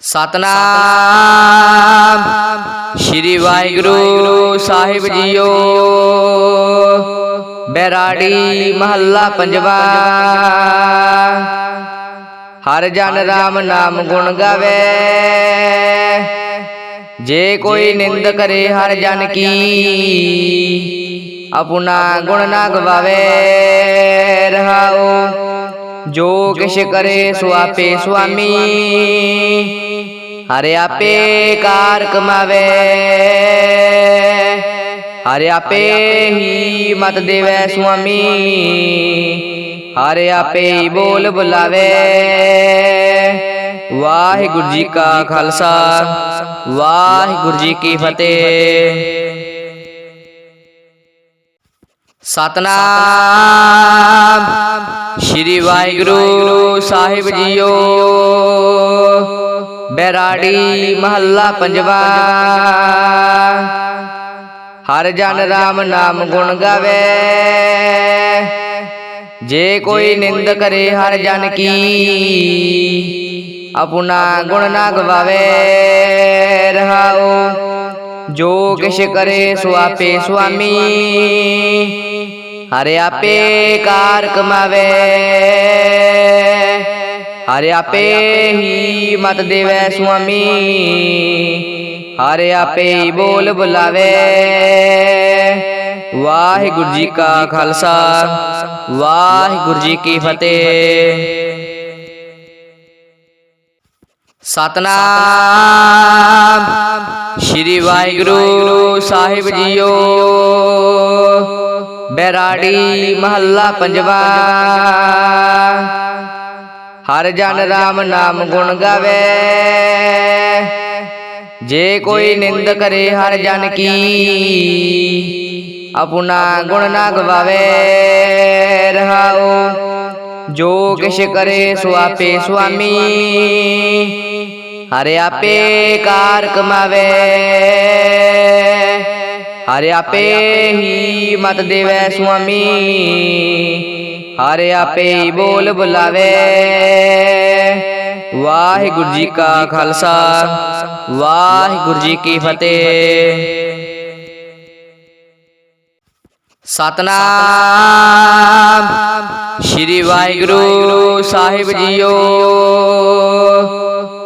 ਸਤਨਾਮ। ਸ਼੍ਰੀ ਵਾਹਿਗੁਰੂ ਸਾਹਿਬ ਜੀਓ। ਬੈਰਾੜੀ ਮਹੱਲਾ ਪੰਜਵਾ। ਹਰ ਜਨ ਰਾਮ ਨਾਮ ਗੁਣ ਗਾਵੇ। ਜੇ ਕੋਈ ਨਿੰਦ ਕਰੇ ਹਰ ਜਨ ਕੀ, ਆਪਣਾ ਗੁਣ ਨਾ ਗਵਾਵੇ। ਰਹਾਓ। ਜੋ ਕਿਛ ਕਰੇ ਸੋ ਆਪੇ ਸੁਆਮੀ। ਹਰਿ ਆਪੇ ਕਾਰ ਕਮਾਵੇ। ਹਰਿ ਆਪੇ ਹੀ ਮਤ ਦੇਵੇ ਸੁਆਮੀ। ਹਰਿ ਆਪੇ ਹੀ ਬੋਲ ਬੁਲਾਵੇ। ਵਾਹਿਗੁਰੂ ਜੀ ਕਾ ਖਾਲਸਾ। ਵਾਹਿਗੁਰੂ ਜੀ ਕੀ ਫਤਿਹ। ਸਤਨਾਮ। ਸ਼੍ਰੀ ਵਾਹਿਗੁਰੂ ਸਾਹਿਬ ਜੀਓ। ਬੈਰਾੜੀ ਮਹੱਲਾ ਪੰਜਵਾ। ਹਰ ਜਨ ਰਾਮ ਨਾਮ ਗੁਣ ਗਾਵੇ। ਜੇ ਕੋਈ ਨਿੰਦ ਕਰੇ ਹਰ ਜਨ ਕੀ। ਆਪਣਾ ਗੁਣ ਨਾ ਗਵਾਵੇ। ਰਹਾਓ। ਜੋ ਕਿਛ ਕਰੇ ਸੋ ਆਪੇ ਸੁਆਮੀ। ਹਰਿ ਆਪੇ ਕਾਰ ਕਮਾਵੇ। ਹਰਿ ਆਪੇ ਹੀ ਮਤ ਦੇਵੇ ਸੁਆਮੀ। ਹਰਿ ਆਪੇ ਹੀ ਬੋਲ ਬੁਲਾਵੇ। ਵਾਹਿਗੁਰੂ ਜੀ ਕਾ ਖਾਲਸਾ। ਵਾਹਿਗੁਰੂ ਜੀ ਕੀ ਫਤਿਹ। ਸਤਨਾਮ। ਸ਼੍ਰੀ ਵਾਹਿਗੁਰੂ ਸਾਹਿਬ ਜੀਓ। ਬੈਰਾੜੀ ਮਹੱਲਾ ਪੰਜਵਾ। ਹਰ ਜਨ ਰਾਮ ਨਾਮ ਗੁਣ ਗਾਵੇ। ਜੇ ਕੋਈ ਨਿੰਦ ਕਰੇ ਹਰ ਜਨ ਕੀ। ਆਪਣਾ ਗੁਣ ਨਾ ਗਵਾਵੇ। ਰਹਾਓ। ਜੋ ਕਿਛ ਕਰੇ ਸੋ ਆਪੇ ਸੁਆਮੀ। ਹਰਿ ਆਪੇ ਕਾਰ ਕਮਾਵੇ ਹਰਿ ਆਪੇ ਹੀ ਮਤ ਦੇਵੇ ਸੁਆਮੀ। ਹਰਿ ਆਪੇ ਹੀ ਬੋਲ ਬੁਲਾਵੇ। ਵਾਹਿਗੁਰੂ ਜੀ ਕਾ ਖਾਲਸਾ। ਵਾਹਿਗੁਰੂ ਜੀ ਕੀ ਫਤਿਹ। ਸਤਨਾਮ। ਸ਼੍ਰੀ ਵਾਹਿਗੁਰੂ ਸਾਹਿਬ ਜੀਓ।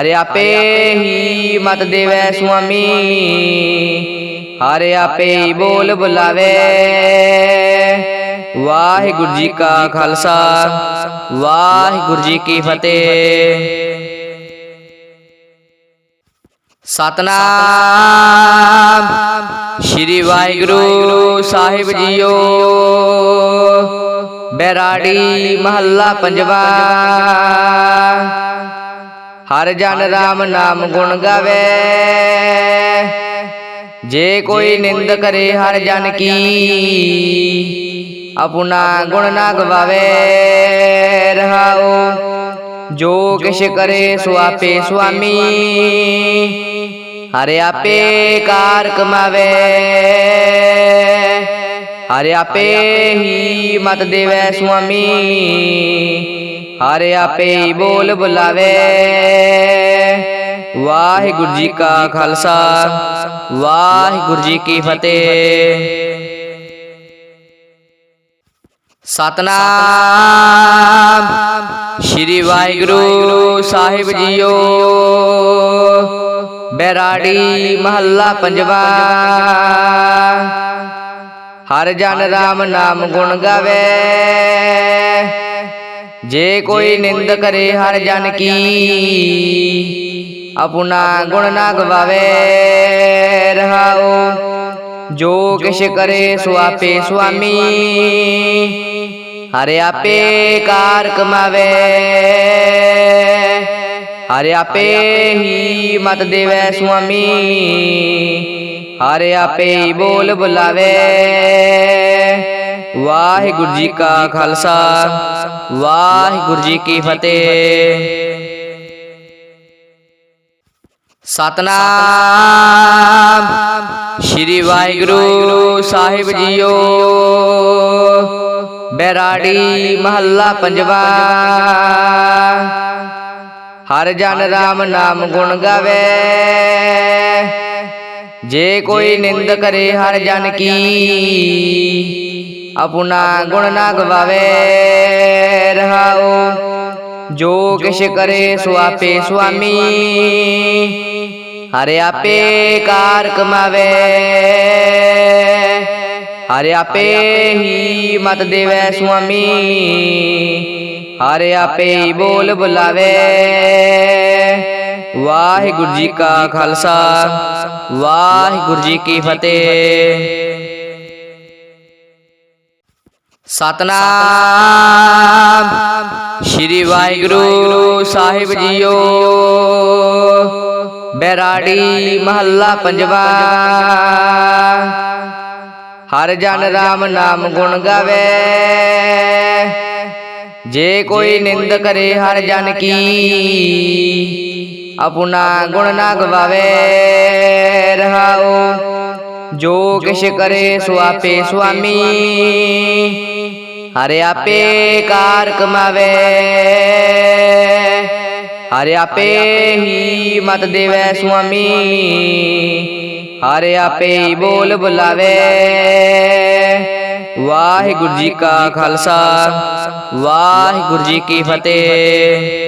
ਹਰਿ ਆਪੇ ਹੀ ਮਤ ਦੇਵੇ ਸੁਆਮੀ। ਹਰਿ ਆਪੇ ਹੀ ਬੋਲ ਬੁਲਾਵੇ। ਵਾਹਿਗੁਰੂ ਜੀ ਕਾ ਖਾਲਸਾ। ਵਾਹਿਗੁਰੂ ਜੀ ਕੀ ਫਤਿਹ। ਸਤਨਾਮ। ਸ਼੍ਰੀ ਵਾਹਿਗੁਰੂ ਸਾਹਿਬ ਜੀਓ। ਬੈਰਾੜੀ ਮਹੱਲਾ ਪੰਜਵਾ। ਹਰ ਜਨ ਰਾਮ ਨਾਮ ਗੁਣ ਗਾਵੇ। ਜੇ ਕੋਈ ਨਿੰਦ ਕਰੇ ਹਰ ਜਨ ਕੀ। ਆਪਣਾ ਗੁਣ ਨਾ ਗਵਾਵੇ। ਰਹਾਓ। ਜੋ ਕਿਛ ਕਰੇ ਸੋ ਆਪੇ ਸੁਆਮੀ। ਹਰਿ ਆਪੇ ਕਾਰ ਕਮਾਵੇ। ਹਰਿ ਆਪੇ ਹੀ ਮਤ ਦੇਵੇ ਸੁਆਮੀ। ਹਰਿ ਆਪੇ ਬੋਲ ਬੁਲਾਵੇ। ਵਾਹਿਗੁਰੂ ਜੀ ਕਾ ਖਾਲਸਾ। ਵਾਹਿਗੁਰੂ ਜੀ ਕੀ ਫਤਿਹ। ਸਤਨਾਮ। ਸ਼੍ਰੀ ਵਾਹਿਗੁਰੂ ਸਾਹਿਬ ਜੀਓ। ਬੈਰਾੜੀ ਮਹੱਲਾ ਪੰਜਵਾ। ਹਰ ਜਨ ਰਾਮ ਨਾਮ ਗੁਣ ਗਾਵੇ। ਜੇ ਕੋਈ ਨਿੰਦ ਕਰੇ ਹਰ ਜਨ ਕੀ ਆਪਣਾ ਗੁਣ ਨਾ ਗਵਾਵੇ ਰਹਾਓ ਜੋ ਕਿਛ ਕਰੇ ਸੋ ਆਪੇ ਸੁਆਮੀ ਹਰਿ ਆਪੇ ਕਾਰ ਕਮਾਵੇ ਹਰਿ ਆਪੇ ਹੀ ਮਤ ਦੇਵੈ ਸੁਆਮੀ ਹਰਿ ਆਪੇ ਹੀ ਬੋਲ ਬੁਲਾਵੇ ਵਾਹਿਗੁਰੂ ਜੀ ਕਾ ਖਾਲਸਾ ਵਾਹਿਗੁਰੂ ਜੀ ਕੀ ਫਤਿਹ। ਸਤਨਾਮ ਸ਼੍ਰੀ ਵਾਹਿਗੁਰੂ ਸਾਹਿਬ ਜੀਓ। ਬੈਰਾੜੀ ਮਹੱਲਾ ਪੰਜਵਾ। ਹਰ ਜਨ ਰਾਮ ਨਾਮ ਗੁਣ ਗਾਵੇ। ਜੇ ਕੋਈ ਨਿੰਦ ਕਰੇ ਹਰ ਜਨ ਕੀ। ਆਪਣਾ ਗੁਣ ਨਾ ਗਵਾਵੇ ਰਹਾਓ। ਜੋ ਕਿਛ ਕਰੇ ਸੋ ਆਪੇ ਸੁਆਮੀ। ਹਰਿ ਆਪੇ ਕਾਰ ਕਮਾਵੇ। ਹਰਿ ਆਪੇ ਹੀ ਮਤ ਦੇਵੈ ਸੁਆਮੀ। ਹਰਿ ਆਪੇ ਹੀ ਬੋਲ ਬੁਲਾਵੇ। ਵਾਹਿਗੁਰੂ ਜੀ ਕਾ ਖਾਲਸਾ। ਵਾਹਿਗੁਰੂ ਜੀ ਕੀ ਫਤਿਹ। ਸਤਨਾਮ। ਸ਼੍ਰੀ ਵਾਹਿਗੁਰੂ ਸਾਹਿਬ ਜੀਓ। ਬੈਰਾੜੀ ਮਹੱਲਾ ਪੰਜਵਾ। ਹਰ ਜਨ ਰਾਮ ਨਾਮ ਗੁਣ ਗਾਵੇ। ਜੇ ਕੋਈ ਨਿੰਦ ਕਰੇ ਹਰ ਜਨ ਕੀ, ਆਪਣਾ ਗੁਣ ਨਾ ਗਵਾਵੇ। ਰਹਾਓ। ਜੋ ਕਿਛ ਕਰੇ ਸੋ ਆਪੇ ਸੁਆਮੀ। ਹਰਿ ਆਪੇ ਕਾਰ ਕਮਾਵੇ। ਹਰਿ ਆਪੇ ਹੀ ਮਤ ਦੇਵੈ ਸੁਆਮੀ। ਹਰਿ ਆਪੇ ਹੀ ਬੋਲ ਬੁਲਾਵੇ। ਵਾਹਿਗੁਰੂ ਜੀ ਕਾ ਖਾਲਸਾ। ਵਾਹਿਗੁਰੂ ਜੀ ਕੀ ਫਤਿਹ।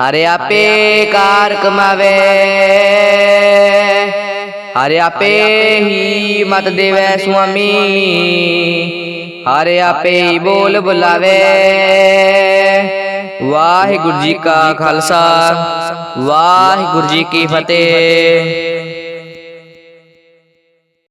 ਹਰਿ ਆਪੇ ਕਾਰ ਕਮਾਵੇ ਹਰਿ ਆਪੇ ਹੀ ਮਤ ਦੇਵੈ ਸੁਆਮੀ। ਹਰਿ ਆਪੇ ਹੀ ਬੋਲ ਬੁਲਾਵੇ। ਵਾਹਿਗੁਰੂ ਜੀ ਕਾ ਖਾਲਸਾ। ਵਾਹਿਗੁਰੂ ਜੀ ਕੀ ਫਤਿਹ।